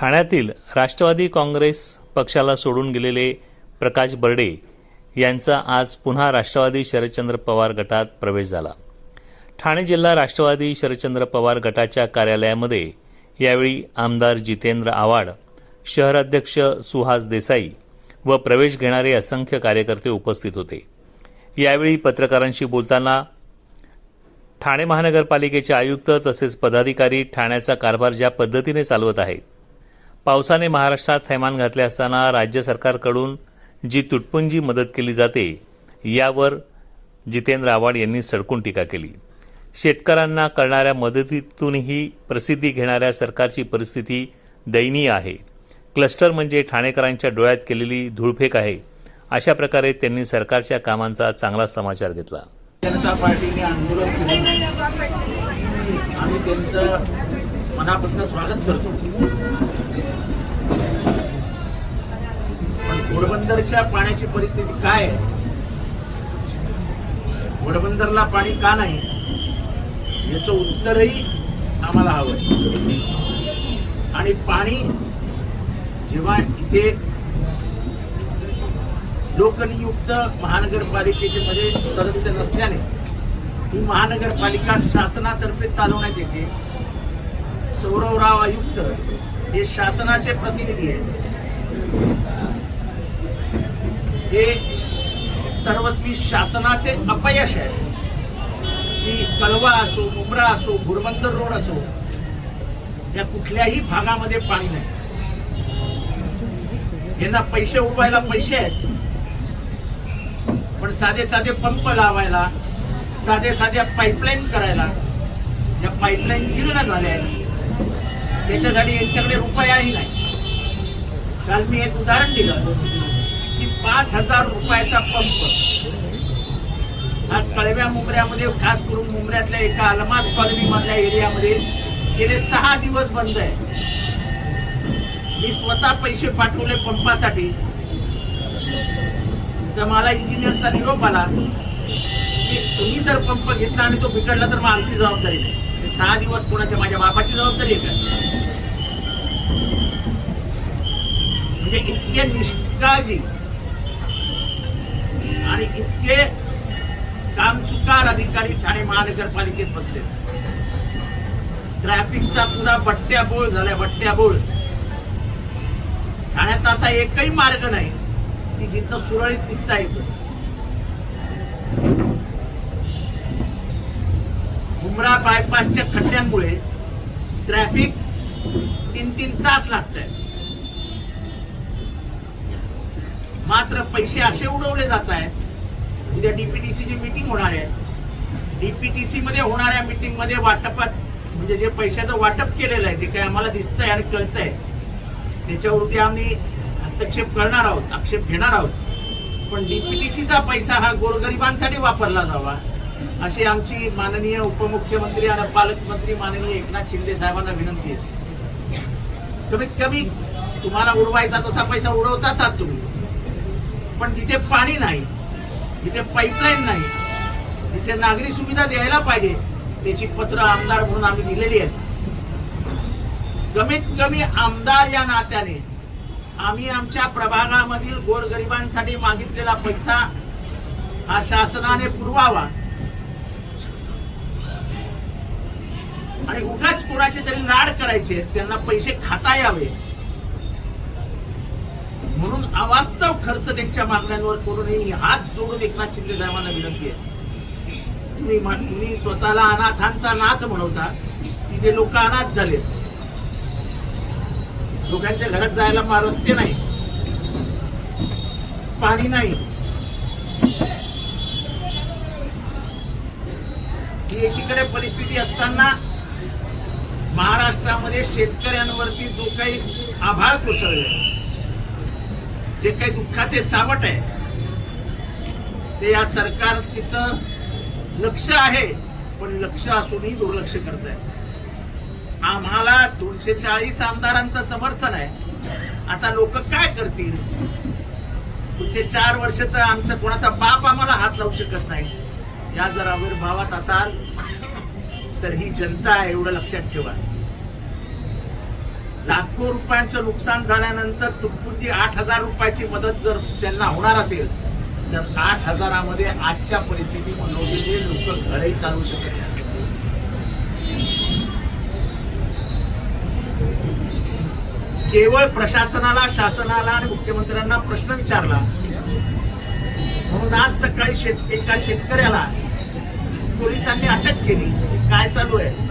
ठाण्यातील राष्ट्रवादी काँग्रेस पक्षाला सोडून गेलेले प्रकाश बर्डे यांचा आज पुन्हा राष्ट्रवादी शरदचंद्र पवार गटात प्रवेश झाला. ठाणे जिल्हा राष्ट्रवादी शरदचंद्र पवार गटाच्या कार्यालयामध्ये यावेळी आमदार जितेंद्र आव्हाड शहराध्यक्ष सुहास देसाई व प्रवेश घेणारे असंख्य कार्यकर्ते उपस्थित होते. यावेळी पत्रकारांशी बोलताना ठाणे महानगरपालिकेचे आयुक्त तसेच पदाधिकारी ठाण्याचा कारभार ज्या पद्धतीने चालवत आहेत पावसाने महाराष्ट्रात थैमान घातले असताना राज्य सरकारकडून जी तुटपुंजी मदत केली जाते यावर जितेंद्र आव्हाड यांनी सडकून टीका केली. शेतकऱ्यांना करणाऱ्या मदतीतूनही प्रसिद्धी घेणाऱ्या सरकारची परिस्थिती दयनीय आहे. क्लस्टर म्हणजे ठाणेकरांच्या डोळ्यात केलेली धूळफेक आहे. अशा प्रकारे त्यांनी सरकारच्या कामांचा चांगला समाचार घेतला. जनता पार्टीने आंदोलन केलं. आम्ही त्यांचं मनापासून स्वागत करतो. पण घोडबंदरच्या पाण्याची परिस्थिती काय आहे? घोडबंदरला पाणी का नाही? याचं उत्तरही आम्हाला हवं आणि पाणी जेव्हा इथे लोकनियुक्त महानगरपालिकेचे मध्ये सदस्य नसल्याने ही महानगरपालिका शासनातर्फे चालवण्यात येते. सौरवराव आयुक्त हे शासनाचे प्रतिनिधी आहेत. हे सर्वस्वी शासनाचे अपयश आहे. की कलवा असो मुंब्रा असो घोडबंदर रोड असो या कुठल्याही भागामध्ये पाणी नाही. यांना पैसे उभायला पैसे आहेत. पण साधे साधे पंप लावायला साधे साध्या पाईपलाईन करायला या पाईपलाईन जीर्ण झाल्या आहेत. त्याच्यासाठी यांच्याकडे रुपयाही नाही. काल मी एक उदाहरण दिलं की पाच हजार रुपयाचा पंप. हा कळव्या मुंबऱ्यामध्ये खास करून मुंबऱ्यातल्या एका अलमास कॉलनी मधल्या एरियामध्ये गेले सहा दिवस बंद आहे. मी स्वतः पैसे पाठवले पंपासाठी. तर मला इंजिनियरचा निरोप आला की तुम्ही जर पंप घेतला आणि तो बिघडला तर मग आमची जबाबदारी नाही. सहा दिवस कोणाच्या माझ्या बापाची जबाबदारी आहे म्हणजे इतके निष्काळजी आणि इतके कामचुकार अधिकारी ठाणे महानगरपालिकेत बसले. ट्रॅफिकचा पुरा बट्ट्याबोळ झालाय बट्ट्याबोळ. ठाण्यात असा एकही मार्ग नाही की जिथनं सुरळीत निघता येतो. उमरा बायपासच्या खड्ड्यांमुळे ट्रॅफिक तीन तीन तास लागत मात्र पैसे असे उडवले जात आहेत उद्या डीपीटीसीची मीटिंग होणार आहे. डीपीटीसी मध्ये होणाऱ्या मीटिंगमध्ये वाटपात म्हणजे जे पैशाचं वाटप केलेलं आहे ते काय आम्हाला दिसतंय आणि कळतंय. त्याच्यावरती आम्ही हस्तक्षेप करणार आहोत आक्षेप घेणार आहोत. पण डीपीटीसीचा पैसा हा गोरगरिबांसाठी वापरला जावा. अशी आमची माननीय उपमुख्यमंत्री आणि पालकमंत्री माननीय एकनाथ शिंदे साहेबांना विनंती आहे. कमीत कमी तुम्हाला उडवायचा तसा पैसा उडवताच आहात तुम्ही. पण जिथे पाणी नाही जिथे पाईपलाईन नाही जिथे नागरी सुविधा द्यायला पाहिजे त्याची पत्र आमदार म्हणून आम्ही दिलेली आहेत. कमीत कमी आमदार या नात्याने आम्ही आमच्या प्रभागामधील गोरगरिबांसाठी मागितलेला पैसा हा शासनाने पुरवावा. आणि उगाच कोणाचे तरी लाड करायचे त्यांना पैसे खाता यावे. म्हणून अवास्तव खर्च त्यांच्या मागण्यांवर करू हात जोडून एकनाथ शिंदे साहेबांना विनंती आहे. तुम्ही तुम्ही स्वतःला अनाथांचा नाथ म्हणवता तिथे लोक अनाथ झाले लोकांच्या घरात जायला मा- रस्ते नाही. पाणी नाही. ही एकीकडे परिस्थिती असताना महाराष्ट्रामध्ये शेतकऱ्यांवरती जो काही आभाळ कोसळले जे काही दुःखाचे सावट आहे ते या सरकार तिचं लक्ष आहे पण लक्ष असूनही दुर्लक्ष करत आहे आम्हाला दोनशे चाळीस आमदारांचं समर्थन आहे. आता लोक काय करतील? पुढचे चार वर्ष तर आमचा कोणाचा बाप आम्हाला हात लावू शकत नाही. या जर आविर्भावात असाल तर ही जनता आहे एवढं लक्षात ठेवा. लाखो रुपयांचं नुकसान झाल्यानंतर तुटपुरती आठ हजार रुपयाची मदत जर त्यांना होणार असेल तर आठ हजारामध्ये आजच्या परिस्थितीमध्ये लोक घरही चालू शकत नाही. केवळ प्रशासनाला शासनाला आणि मुख्यमंत्र्यांना प्रश्न विचारला. म्हणून आज सकाळी शेत एका शेतकऱ्याला पोलिसांनी अटक केली. काय चालू आहे?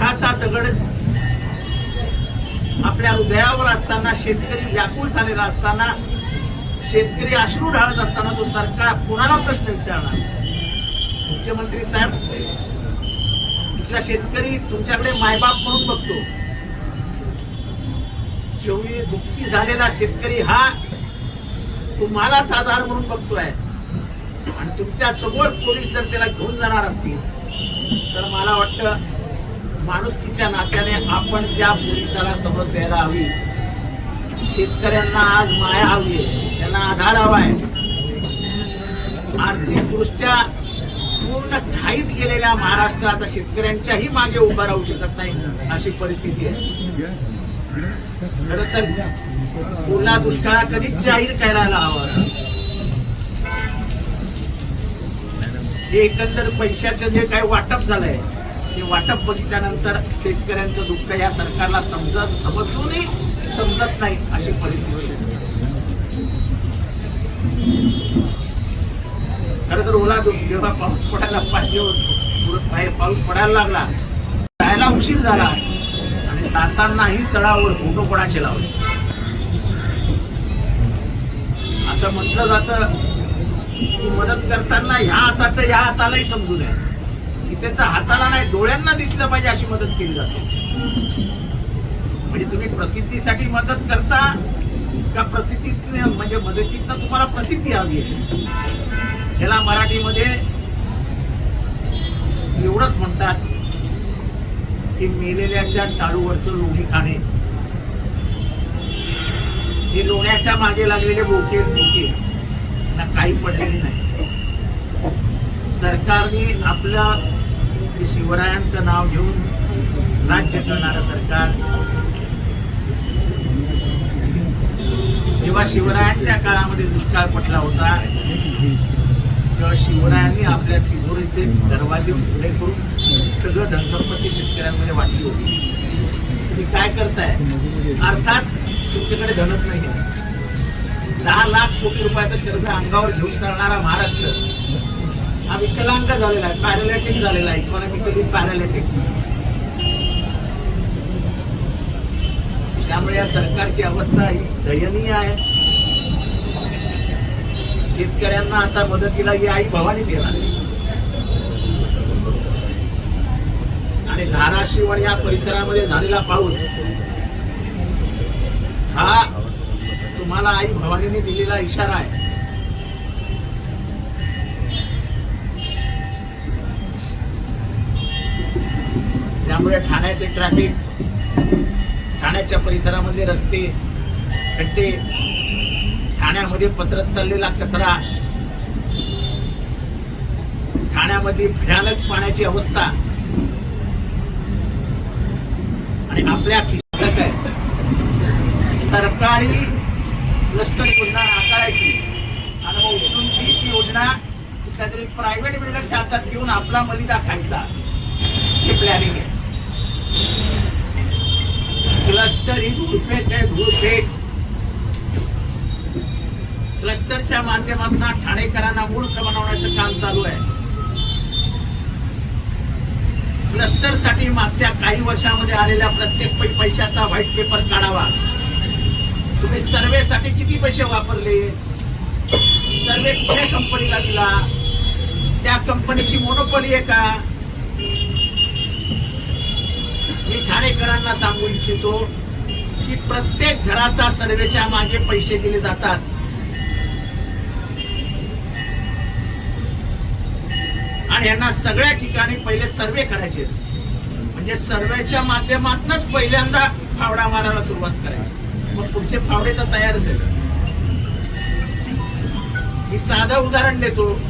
दुःखाचा दगड आपल्या हृदयावर असताना शेतकरी व्याकुळ झालेला असताना शेतकरी अश्रू ढाळत असताना तो सरकार कुणाला प्रश्न विचारणार? मुख्यमंत्री साहेब इथला शेतकरी तुमच्याकडे मायबाप म्हणून बघतो. शेवटी दुःखी झालेला शेतकरी हा तुम्हालाच आधार म्हणून बघतोय. आणि तुमच्यासमोर पोलीस जर त्याला घेऊन जाणार असतील तर मला वाटतं माणुसकीच्या नात्याने आपण त्या पोलिसाला समज द्यायला हवी. शेतकऱ्यांना आज माया हवी आहे. त्यांना आधार हवा आहे. आर्थिकदृष्ट्या पूर्ण खाईत गेलेल्या महाराष्ट्र आता शेतकऱ्यांच्याही मागे उभा राहू शकत नाही अशी परिस्थिती आहे. खर तर ओला दुष्काळा कधीच जाहीर करायला हवा. हे एकंदर पैशाचं जे काही वाटप झालंय ते वाटप बघितल्यानंतर शेतकऱ्यांचं दुःख या सरकारला समजत समजूनही समजत नाही अशी परिस्थिती खरं तर ओला जेव्हा पाऊस पडायला पाहिजे होतो पाऊस पडायला लागला जायला उशीर झाला आणि जातानाही चढावर फोटो कोणाचे लावले? असं म्हटलं जातं की मदत करताना ह्या हाताचं ह्या हातालाही समजू नये. इथे तर हाताला नाही डोळ्यांना दिसलं पाहिजे अशी मदत केली जाते. म्हणजे तुम्ही प्रसिद्धीसाठी मदत करता का प्रसिद्धीतनं म्हणजे मदतीतनं तुम्हाला प्रसिद्धी हवी आहे. ह्याला मराठीमध्ये एवढंच म्हणतात की मेलेल्याच्या टाळूवरचं लोणी खाणे. हे लोण्याच्या मागे लागलेले बोके बोके. ना काही पडलेले नाही. सरकारने आपलं जे शिवरायांचं नाव घेऊन राज्य करणारं सरकार. जेव्हा शिवरायांच्या काळामध्ये दुष्काळ पटला होता तेव्हा शिवरायांनी आपल्या तिजोरीचे दरवाजे उघडे करून सगळं धनसंपत्ती शेतकऱ्यांमध्ये वाटली होती. तुम्ही काय करताय? अर्थात तुमच्याकडे धनच नाही दहा लाख कोटी रुपयाचं कर्ज अंगावर घेऊन चालणारा महाराष्ट्र हा विकलांग झालेला आहे पॅरालिटिक झालेला आहे. इकॉनॉमिकली पॅरालिटिक त्यामुळे या सरकारची अवस्था ही दयनीय आहे. शेतकऱ्यांना आता मदतीला ही आई भवानीच येणार आहे. आणि धाराशिव आणि या परिसरामध्ये झालेला पाऊस हा तुम्हाला आई भवानीने दिलेला इशारा आहे. त्यामुळे ठाण्याचे ट्रॅफिक ठाण्याच्या परिसरामध्ये रस्ते खड्डे ठाण्यामध्ये पसरत चाललेला कचरा ठाण्यामध्ये भयानक पाण्याची अवस्था. आणि आपल्या खिशात आहे. सरकारी लष्कर योजना नाकारायची. आणि मग उचलून तीच योजना कुठल्या तरी प्रायव्हेट बिल्डरच्या हातात घेऊन आपला मलिदा खायचा. हे प्लॅनिंग आहे. क्लस्टर ही धुळपेट आहे धुळपेट क्लस्टरच्या माध्यमातून ठाणेकरांना मूर्ख बनवण्याचं काम चालू आहे. क्लस्टरसाठी मागच्या काही वर्षामध्ये आलेल्या प्रत्येक पै- पैशाचा व्हाईट पेपर काढावा. तुम्ही सर्वे साठी किती पैसे वापरले? सर्वे कुठल्या कंपनीला दिला? त्या कंपनीची मोनोपॉली आहे का? मी ठाणेकरांना सांगू इच्छितो की प्रत्येक घराचा सर्वेच्या मागे पैसे दिले जातात. आणि यांना सगळ्या ठिकाणी पहिले सर्वे करायचे. म्हणजे सर्वेच्या माध्यमातूनच पहिल्यांदा फावडा मारायला सुरुवात करायची. मग पुढचे फावडे तर तयारच आहेत. मी साधं उदाहरण देतो.